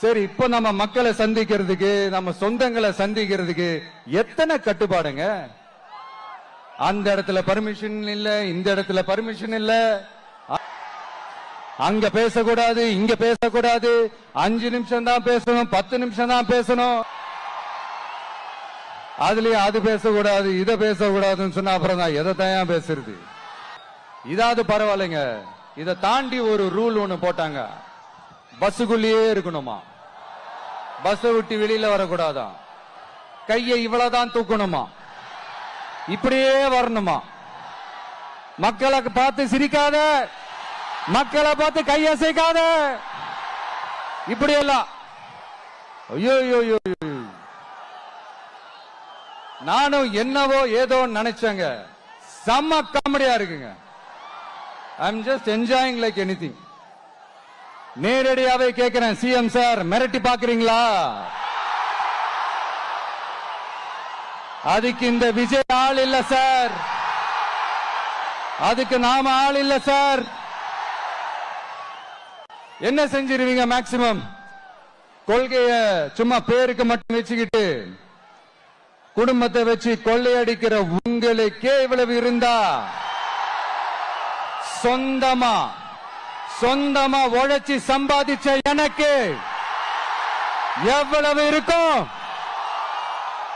சரி இப்ப நம்ம மக்களை சந்திக்கிறதுக்கு நம்ம சொந்தங்களை சந்திக்கிறதுக்கு எத்தனை கட்டுப்பாடுங்க? அந்த இடத்துல பர்மிஷன் இல்ல இந்த இடத்துல பர்மிஷன் இல்ல. அ- அங்க பேசக்கூடாது இங்க பேசக்கூடாது. அஞ்சு நிமிஷம் தான் பேசணும் பத்து நிமிஷம் தான் பேசணும். அதுலயும் அது பேசக்கூடாது இதை பேசக்கூடாதுன்னு சொன்னா அப்புறம் தான் எதை தான் பேசுறது? இதாவது பரவாயில்லைங்க. இதை தாண்டி ஒரு ரூல் ஒன்று போட்டாங்க. பஸ்ஸுக்குள்ளேயே இருக்கணுமா? பஸ்ஸை விட்டு வெளியில வரக்கூடாதான் கையை இவ்வளவுதான் தூக்கணுமா? இப்படியே வரணுமா? மக்களை பார்த்து சிரிக்காத மக்களை பார்த்து கையசைக்காத இப்படி எல்லாம் ஐயோ ஐயோ நானும் என்னவோ ஏதோ நினைச்சேங்க. செம்ம காமெடியா இருக்குங்க. I am just enjoying like anything நேரடியாவே கேட்கிறேன் சிஎம் சார் மிரட்டி பாக்குறீங்களா அதுக்கு இந்த விஜய் ஆள் இல்ல சார் அதுக்கு நாம ஆள் இல்ல சார் என்ன செஞ்சிருவீங்க மேக்சிமம் கொள்கைய சும்மா பேருக்கு மட்டும் வச்சுக்கிட்டு குடும்பத்தை வச்சு கொள்ளையடிக்கிற உங்களுக்கே இவ்வளவு இருந்தா சொந்தமா சொந்தமா உழைச்சி சம்பாதிச்ச எனக்கு எவ்வளவு இருக்கும்?